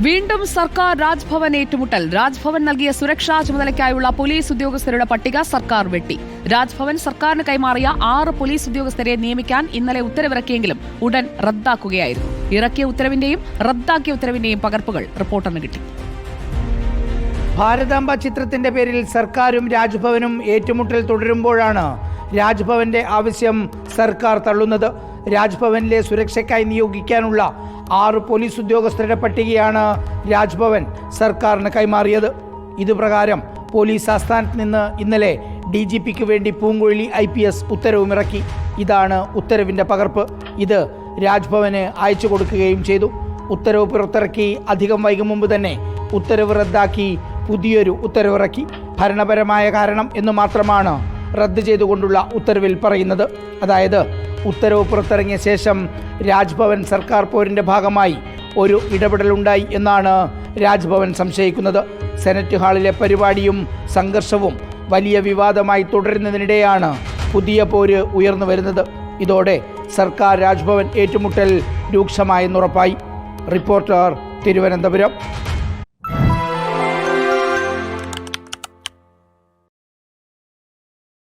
വീണ്ടും സർക്കാർ രാജ്ഭവൻ ഏറ്റുമുട്ടൽ. രാജ്ഭവൻ നൽകിയ സുരക്ഷാ ചുമതലയ്ക്കായുള്ള പോലീസ് ഉദ്യോഗസ്ഥരുടെ പട്ടിക സർക്കാർ വെട്ടി. രാജ്ഭവൻ സർക്കാരിന് കൈമാറിയ ആറ് പോലീസ് ഉദ്യോഗസ്ഥരെ നിയമിക്കാൻ ഇന്നലെ ഉത്തരവിറക്കിയെങ്കിലും ഉടൻ റദ്ദാക്കുകയായിരുന്നു. ഇറക്കിയ ഉത്തരവിന്റെയും റദ്ദാക്കിയ ഉത്തരവിന്റെയും പകർപ്പുകൾ റിപ്പോർട്ടറിന് കിട്ടി. ഭാരതാംബ ചിത്രത്തിന്റെ പേരിൽ സർക്കാരും രാജ്ഭവനും ഏറ്റുമുട്ടൽ തുടരുമ്പോഴാണ് രാജ്ഭവന്റെ ആവശ്യം സർക്കാർ തള്ളുന്നത്. രാജ്ഭവനിലെ സുരക്ഷയ്ക്കായി നിയോഗിക്കാനുള്ള ആറ് പോലീസ് ഉദ്യോഗസ്ഥരുടെ പട്ടികയാണ് രാജ്ഭവൻ സർക്കാരിന് കൈമാറിയത്. ഇതുപ്രകാരം പോലീസ് ആസ്ഥാനത്ത് നിന്ന് ഇന്നലെ ഡി ജി പിക്ക് വേണ്ടി പൂങ്കൊഴി ഐ പി എസ് ഉത്തരവുമിറക്കി. ഇതാണ് ഉത്തരവിന്റെ പകർപ്പ്. ഇത് രാജ്ഭവന് അയച്ചു കൊടുക്കുകയും ചെയ്തു. ഉത്തരവ് പുറത്തിറക്കി അധികം വൈകും മുമ്പ് തന്നെ ഉത്തരവ് റദ്ദാക്കി പുതിയൊരു ഉത്തരവിറക്കി. ഭരണപരമായ കാരണം എന്ന് മാത്രമാണ് റദ്ദ് ചെയ്തുകൊണ്ടുള്ള ഉത്തരവിൽ പറയുന്നത്. അതായത് ഉത്തരവ് പുറത്തിറങ്ങിയ ശേഷം രാജ്ഭവൻ സർക്കാർ പോരിന്റെ ഭാഗമായി ഒരു ഇടപെടലുണ്ടായി എന്നാണ് രാജ്ഭവൻ സംശയിക്കുന്നത്. സെനറ്റ് ഹാളിലെ പരിപാടിയും സംഘർഷവും വലിയ വിവാദമായി തുടരുന്നതിനിടെയാണ് പുതിയ പോര് ഉയർന്നു വരുന്നത്. ഇതോടെ സർക്കാർ രാജ്ഭവൻ ഏറ്റുമുട്ടൽ രൂക്ഷമായെന്നുറപ്പായി റിപ്പോർട്ടർ തിരുവനന്തപുരം.